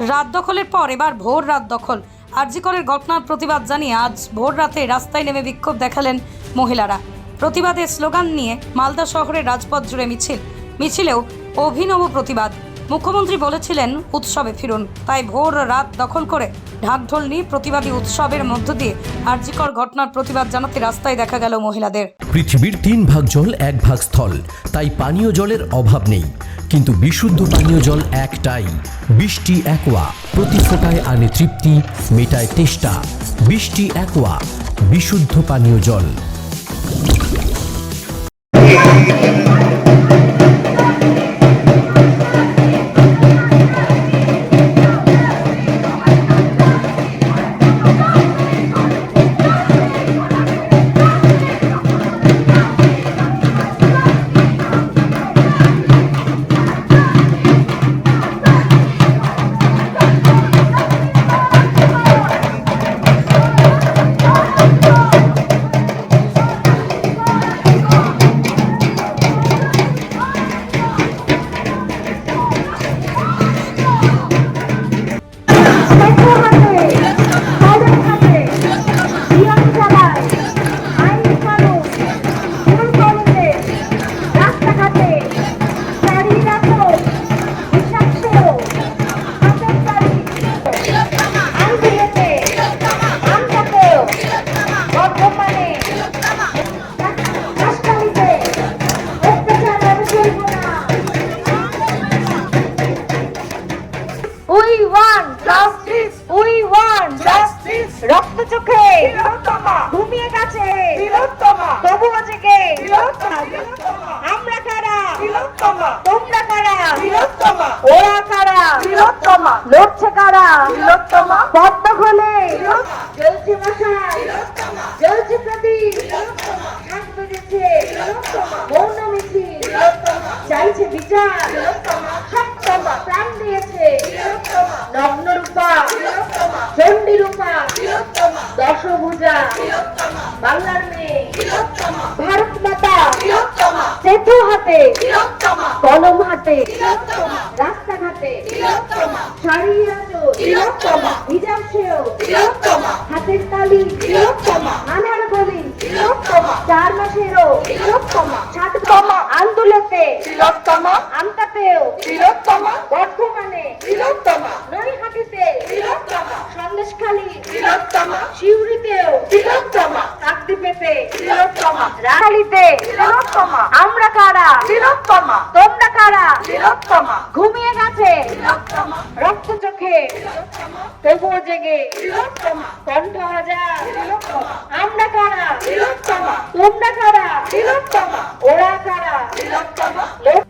রাত দখলের পর এবার ভোর রাত দখল। আরজিকরের ঘটনার প্রতিবাদ জানিয়ে আজ ভোর রাতে রাস্তায় নেমে বিক্ষোভ দেখালেন মহিলারা। প্রতিবাদে স্লোগান নিয়ে মালদা শহরের রাজপথ জুড়ে মিছিল। মিছিলেও অভিনব প্রতিবাদ। মুখ্যমন্ত্রী বলেছিলেন, উৎসবে ফিরুন। তাই ভোর রাত দখল করে ঢাকঢোল নিয়ে প্রতিবাদী উৎসবের মধ্য দিয়ে আরজিকর ঘটনার প্রতিবাদ জানাতে রাস্তায় দেখা গেল মহিলাদের। পৃথিবীর তিন ভাগ জল, এক ভাগ স্থল। তাই পানীয় জলের অভাব নেই। কিন্তু বিশুদ্ধ পানীয় জল একটাই। বৃষ্টি, একোয়া। প্রতি ফোটায় আনে তৃপ্তি, মেটায় তেষ্টা। বৃষ্টি, একোয়া। বিশুদ্ধ পানীয় জল। রক্ত চোখে ঘুমিয়ে গেছে। তবুও জেগে। আমরা কারা? তোমরা কারা? ওরা কারা? লড়ছে কারা? পদ্ম খোলে মশাই। প্রদীপ। মৌন মিছিল চাইছে বিচার। প্রাণ দিয়েছে। নগ্ন রূপা চণ্ডী রূপা দশভুজা বাংলার মেয়ে। ভারত মাতা সেতু হাতে কলম হাতে রাস্তাঘাটে। শাড়ি আচর হিজাব সেও হাতের তালি। আনার গলি। চার মাসেরও। সাততম আন্দোলতে সন্দেশখালী শিউরিতেও কাকদ্বীপেতে রাখালিতে আমরা কারা? তোমরা কারা? ঘুমিয়ে গেছে? রক্ত চোখে তবুও জেগে কণ্ঠ হাজার। আমরা কারা? তোমরা কারা? ওরা কারা? লোক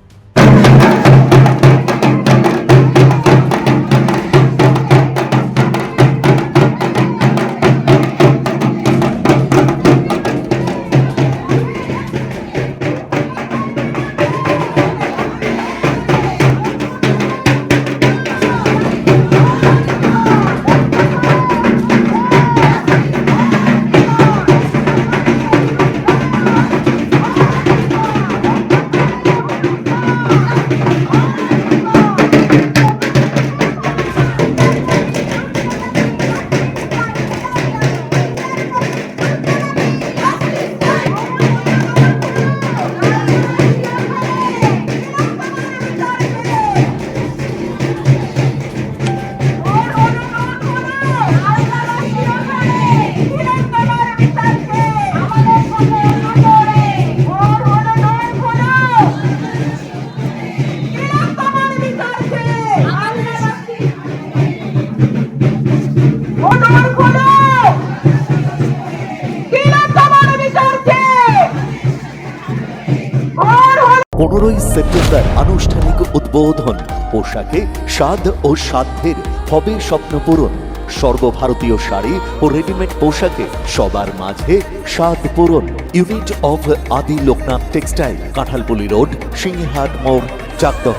পনেরোই সেপ্টেম্বর আনুষ্ঠানিক উদ্বোধন। পোশাকে স্বাদ ও সাধ্যের হবে স্বপ্ন পূরণ। সর্বভারতীয় শাড়ি ও রেডিমেড পোশাকে সবার মাঝে স্বাদ পূরণ। Unit of Adi Loknath textile, Kanthalpuli road, Singhat মোড় চাকদহ